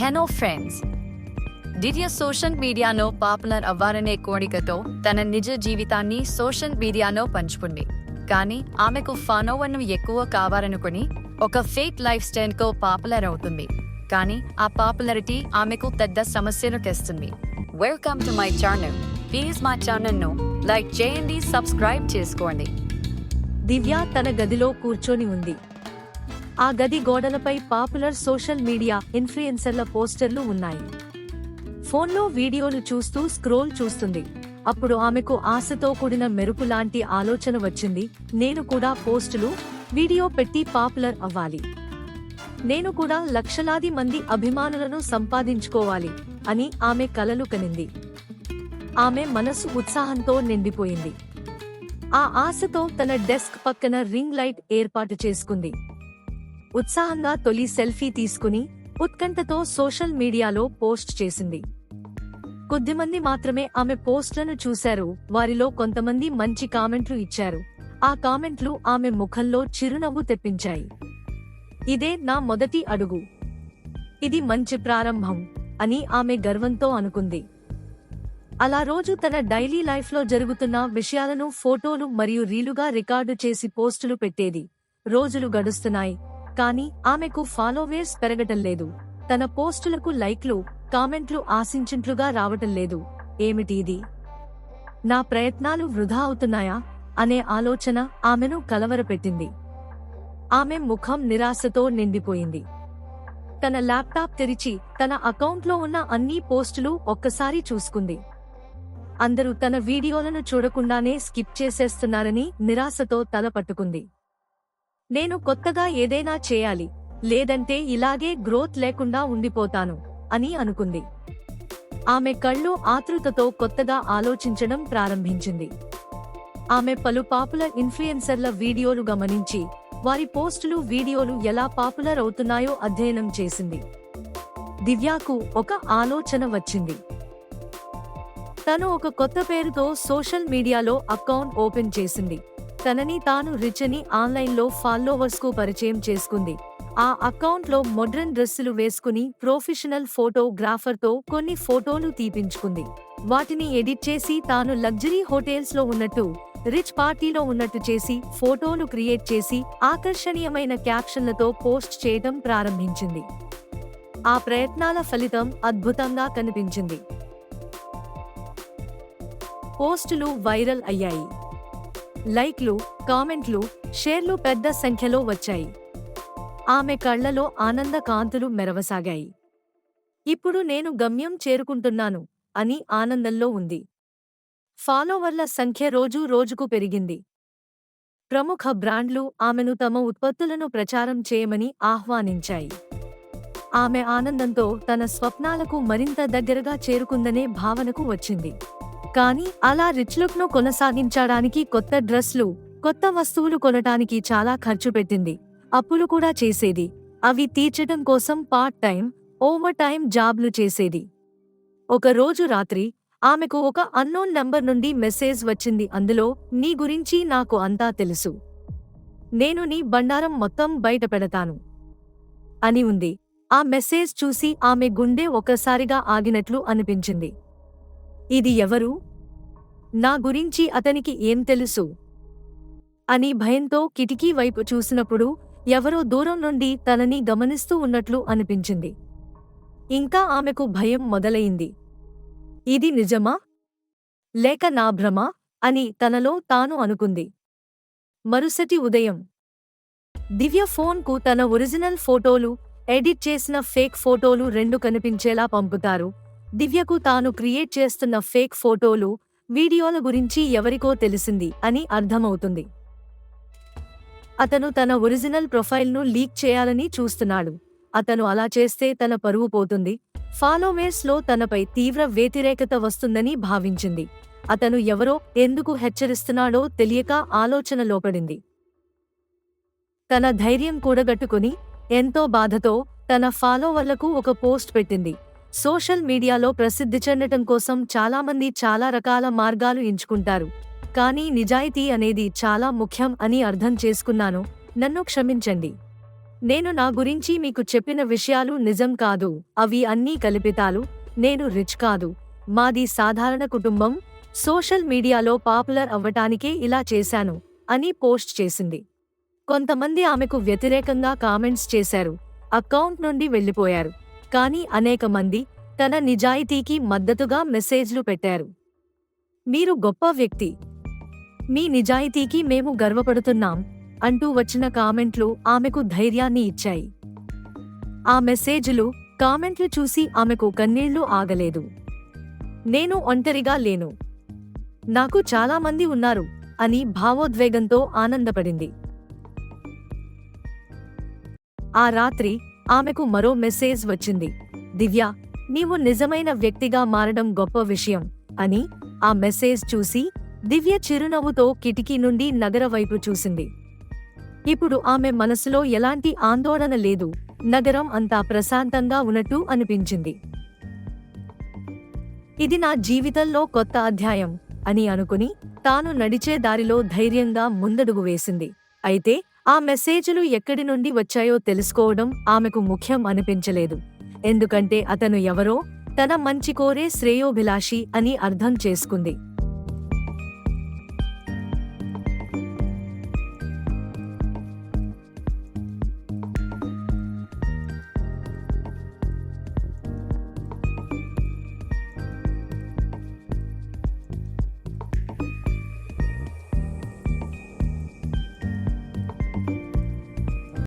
Hello friends. దివ్య social మీడియాలో popular అవ్వాలనే కోరికతో తన నిజ జీవితాన్ని సోషల్ మీడియాలో పంచుకుంది. కానీ ఆమెకు ఫాలోవర్ను ఎక్కువ కావాలనుకుని ఒక ఫేక్ లైఫ్ స్టైల్తో పాపులర్ అవుతుంది. కానీ ఆ పాపులారిటీ ఆమెకు పెద్ద సమస్యను తెస్తుంది. Welcome to my channel please మా ఛానల్ను లైక్ చేయండి సబ్స్క్రైబ్ చేసుకోండి. దివ్య తన గదిలో కూర్చొని ఉంది. ఆ గది గోడలపై పాపులర్ సోషల్ మీడియా ఇన్ఫ్లుయెన్సర్ల పోస్టర్లు ఉన్నాయి. ఫోన్లో వీడియోలు చూస్తూ స్క్రోల్ చూస్తుంది. అప్పుడు ఆమెకు ఆశతో కూడిన మెరుపు లాంటి ఆలోచన వచ్చింది. నేను కూడా పోస్టులు వీడియో పెట్టి పాపులర్ అవ్వాలి. నేను కూడా లక్షలాది మంది అభిమానులను సంపాదించుకోవాలి అని ఆమె కలలు కనింది. ఆమె మనసు ఉత్సాహంతో నిండిపోయింది. ఆ ఆశతో తన డెస్క్ పక్కన రింగ్ లైట్ ఏర్పాటు చేసుకుంది. ఉత్సాహంగా తొలి సెల్ఫీ తీసుకుని ఉత్కంఠతో సోషల్ మీడియాలో పోస్ట్ చేసింది. కొద్దిమంది మాత్రమే ఆమె పోస్ట్లను చూశారు. వారిలో కొంతమంది మంచి కామెంట్లు ఇచ్చారు. ఆ కామెంట్లు ఆమె ముఖంలో చిరునవ్వు తెప్పించాయి. ఇదే నా మొదటి అడుగు. ఇది మంచి ప్రారంభం అని ఆమె గర్వంతో అనుకుంది. అలా రోజు తన డైలీ లైఫ్లో జరుగుతున్న విషయాలను ఫోటోలు మరియు రీలుగా రికార్డు చేసి పోస్టులు పెట్టేది రోజులు గడుస్తున్నాయి. కానీ ఆమెకు ఫాలోవేర్స్ పెరగటం లేదు. తన పోస్టులకు లైక్లు కామెంట్లు ఆశించినట్లుగా రావటం లేదు. ఏమిటి ఇది? నా ప్రయత్నాలు వృధా అవుతున్నాయా? అనే ఆలోచన ఆమెను కలవరపెట్టింది. ఆమె ముఖం నిరాశతో నిండిపోయింది. తన ల్యాప్టాప్ తెరిచి తన అకౌంట్లో ఉన్న అన్ని పోస్టులు ఒక్కసారి చూసుకుంది. అందరూ తన వీడియోలను చూడకుండానే స్కిప్ చేసేస్తున్నారని నిరాశతో తల పట్టుకుంది. నేను కొత్తగా ఏదైనా చేయాలి లేదంటే ఇలాగే గ్రోత్ లేకుండా ఉండిపోతాను అని అనుకుంది. ఆమె కళ్ళు ఆతృతతో కొత్తగా ఆలోచించడం ప్రారంభించింది. ఆమె పలు పాపులర్ ఇన్ఫ్లుయెన్సర్ల వీడియోలు గమనించి వారి పోస్టులు వీడియోలు ఎలా పాపులర్ అవుతున్నాయో అధ్యయనం చేసింది. దివ్యాకు ఒక ఆలోచన వచ్చింది. తను ఒక కొత్త పేరుతో సోషల్ మీడియాలో అకౌంట్ ఓపెన్ చేసింది. తనని తాను రిచ్ అని ఆన్లైన్లో ఫాలోవర్స్కు పరిచయం చేసుకుంది. ఆ అకౌంట్లో మోడ్రన్ డ్రెస్సులు వేసుకుని ప్రొఫెషనల్ ఫోటోగ్రాఫర్తో కొన్ని ఫోటోలు తీపించుకుంది. వాటిని ఎడిట్ చేసి తాను లగ్జరీ హోటల్స్లో ఉన్నట్టు రిచ్ పార్టీలో ఉన్నట్టు చేసి ఫోటోలు క్రియేట్ చేసి ఆకర్షణీయమైన క్యాప్షన్లతో పోస్ట్ చేయడం ప్రారంభించింది. ఆ ప్రయత్నాల ఫలితం అద్భుతంగా కనిపించింది. పోస్టులు వైరల్ అయ్యాయి. లైక్లు కామెంట్లు షేర్లు పెద్ద సంఖ్యలో వచ్చాయి. ఆమె కళ్ళలో ఆనంద కాంతులు మెరవసాగాయి. ఇప్పుడు నేను గమ్యం చేరుకుంటున్నాను అని ఆనందంలో ఉంది. ఫాలోవర్ల సంఖ్య రోజూ రోజుకు పెరిగింది. ప్రముఖ బ్రాండ్లు ఆమెను తమ ఉత్పత్తులను ప్రచారం చేయమని ఆహ్వానించాయి. ఆమె ఆనందంతో తన స్వప్నాలకు మరింత దగ్గరగా చేరుకుందనే భావనకు వచ్చింది. కానీ అలా రిచ్ లుక్ను కొనసాగించడానికి కొత్త డ్రెస్లు కొత్త వస్తువులు కొనటానికి చాలా ఖర్చు పెట్టింది. అప్పులు కూడా చేసేది. అవి తీర్చడం కోసం పార్ట్ టైం ఓవర్ టైం జాబ్లు చేసేది. ఒక రోజు రాత్రి ఆమెకు ఒక అన్నోన్ నంబర్ నుండి మెసేజ్ వచ్చింది. అందులో నీ గురించి నాకు అంతా తెలుసు. నేను నీ బండారం మొత్తం బయట పెడతాను. అని ఉంది. ఆ మెసేజ్ చూసి ఆమె గుండె ఒక్కసారిగా ఆగినట్లు అనిపించింది. ఇది ఎవరు? నా గురించి అతనికి ఏం తెలుసు? అని భయంతో కిటికీ వైపు చూసినప్పుడు ఎవరో దూరం నుండి తనని గమనిస్తూ ఉన్నట్లు అనిపించింది. ఇంకా ఆమెకు భయం మొదలయింది ఇది నిజమా? లేక నా భ్రమ? అని తనలో తాను అనుకుంది. మరుసటి ఉదయం. దివ్య ఫోన్కు తన ఒరిజినల్ ఫోటోలు ఎడిట్ చేసిన ఫేక్ ఫోటోలు రెండు కనిపించేలా పంపుతారు. దివ్యకు తాను క్రియేట్ చేస్తున్న ఫేక్ ఫోటోలు వీడియోల గురించి ఎవరికో తెలిసింది అని అర్థమవుతుంది. అతను తన ఒరిజినల్ ప్రొఫైల్ను లీక్ చేయాలని చూస్తున్నాడు. అతను అలా చేస్తే తన పరువు పోతుంది. ఫాలోవేర్స్లో తనపై తీవ్ర వ్యతిరేకత వస్తుందని భావించింది. అతను ఎవరో ఎందుకు హెచ్చరిస్తున్నాడో తెలియక ఆలోచన లోపడింది తన ధైర్యం కూడగట్టుకుని ఎంతో బాధతో తన ఫాలోవర్లకు ఒక పోస్ట్ పెట్టింది. సోషల్ మీడియాలో ప్రసిద్ధి చెందటం కోసం చాలామంది చాలా రకాల మార్గాలు ఎంచుకుంటారు. కానీ నిజాయితీ అనేది చాలా ముఖ్యం అని అర్థం చేసుకున్నాను. నన్ను క్షమించండి. నేను నా గురించి మీకు చెప్పిన విషయాలు నిజం కాదు. అవి అన్నీ కల్పితాలు. నేను రిచ్ కాదు. మాది సాధారణ కుటుంబం. సోషల్ మీడియాలో పాపులర్ అవ్వటానికే ఇలా చేశాను అని పోస్ట్ చేసింది. కొంతమంది ఆమెకు వ్యతిరేకంగా కామెంట్స్ చేశారు. అకౌంట్ నుండి వెళ్ళిపోయారు. కానీ అనేక మంది తన నిజాయితీకి మద్దతుగా మెసేజ్లు పెట్టారు. మీరు గొప్ప వ్యక్తి. మీ నిజాయితీకి మేము గర్వపడుతున్నాం అంటూ వచ్చిన కామెంట్లు ఆమెకు ధైర్యాన్ని ఇచ్చాయి. ఆ మెసేజ్లు కామెంట్లు చూసి ఆమెకు కన్నీళ్ళు ఆగలేదు. నేను ఒంటరిగా లేను. నాకు చాలా మంది ఉన్నారు అని భావోద్వేగంతో ఆనందపడింది. ఆ రాత్రి ఆమెకు మరో మెసేజ్ వచ్చింది. దివ్య నీవు నిజమైన వ్యక్తిగా మారడం గొప్ప విషయం అని ఆ మెసేజ్ చూసి దివ్య చిరునవ్వుతో కిటికీ నుండి నగర వైపు చూసింది. ఇప్పుడు ఆమె మనసులో ఎలాంటి ఆందోళన లేదు. నగరం అంతా ప్రశాంతంగా ఉన్నట్టు అనిపించింది. ఇది నా జీవితంలో కొత్త అధ్యాయం అని అనుకుని తాను నడిచే దారిలో ధైర్యంగా ముందడుగు వేసింది. అయితే ఆ మెసేజ్లు ఎక్కడి నుండి వచ్చాయో తెలుసుకోవడం ఆమెకు ముఖ్యం అనిపించలేదు. ఎందుకంటే అతను ఎవరో తన మంచి కోరే శ్రేయోభిలాషి అని అర్థం చేసుకుంది.